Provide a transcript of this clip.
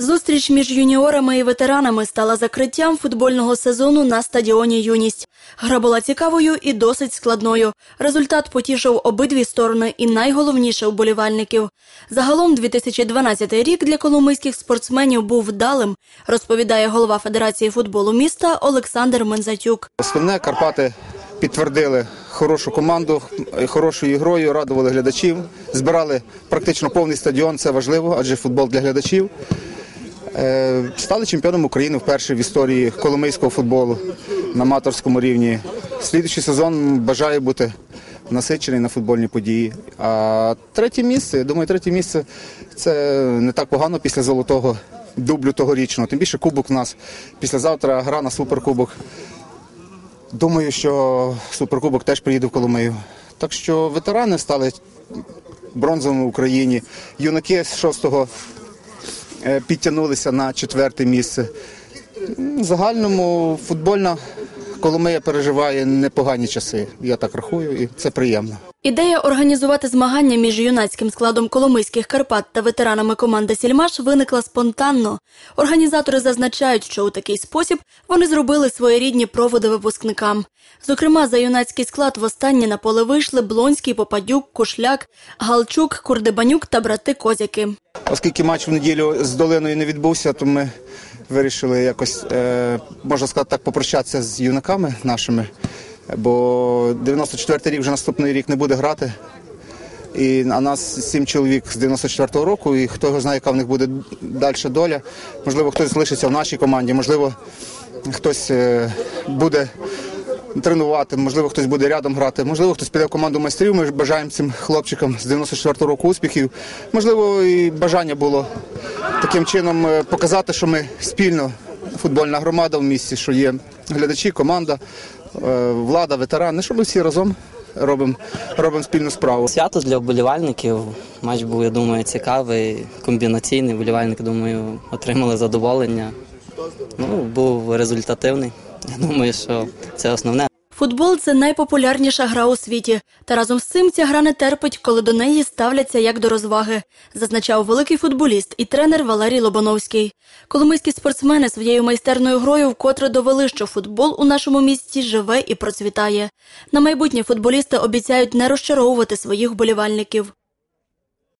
Зустріч між юніорами і ветеранами стала закриттям футбольного сезону на стадіоні Юність. Гра була цікавою і досить складною. Результат потішив обидві сторони і найголовніше вболівальників. Загалом 2012 рік для коломийських спортсменів був вдалим, розповідає голова Федерації футболу міста Олександр Мензатюк. Основне Карпати підтвердили хорошу команду, хорошою ігрою, радували глядачів, збирали практично повний стадіон. Це важливо, адже футбол для глядачів. Е, Стали чемпіоном України вперше в історії коломийського футболу на аматорському рівні. Слідуючий сезон бажає бути насичений на футбольні події. А третє місце, я думаю, третє місце це не так погано після золотого дублю тогорічного. Тим більше кубок у нас післязавтра гра на суперкубок. Думаю, що суперкубок теж приїде в Коломию. Так що ветерани стали бронзовими в Україні. Юнаки з шостого підтягнулися на четверте місце. В загальному футбольна Коломия переживає непогані часи. Я так рахую, і це приємно. Ідея організувати змагання між юнацьким складом Коломийських Карпат та ветеранами команди Сільмаш виникла спонтанно. Організатори зазначають, що у такий спосіб вони зробили своєрідні проводи випускникам. Зокрема, за юнацький склад востаннє на поле вийшли Блонський, Попадюк, Кушляк, Галчук, Курдебанюк та брати Козяки. Оскільки матч в неділю з долиною не відбувся, то ми вирішили якось, е, можна сказати, так попрощатися з юнаками нашими. Бо 94-й рік вже наступний рік не буде грати. І, а нас сім чоловік з 94-го року, і хто його знає, яка в них буде далі доля. Можливо, хтось залишиться в нашій команді, можливо, хтось е, буде тренувати, можливо, хтось буде рядом грати, можливо, хтось піде в команду майстрів. Ми ж бажаємо цим хлопчикам з 94-го року успіхів. Можливо, і бажання було таким чином е, показати, що ми спільно футбольна громада в місті, що є глядачі, команда, е, влада, ветерани, що ми всі разом робимо, робимо спільну справу. Свято для вболівальників. Матч був, я думаю, цікавий, комбінаційний. Вболівальники, думаю, отримали задоволення. Ну, був результативний. Я думаю, що це основне. Футбол це найпопулярніша гра у світі. Та разом з цим ця гра не терпить, коли до неї ставляться як до розваги, зазначав великий футболіст і тренер Валерій Лобановський. Коломийські спортсмени своєю майстерною грою вкотре довели, що футбол у нашому місті живе і процвітає. На майбутнє футболісти обіцяють не розчаровувати своїх вболівальників.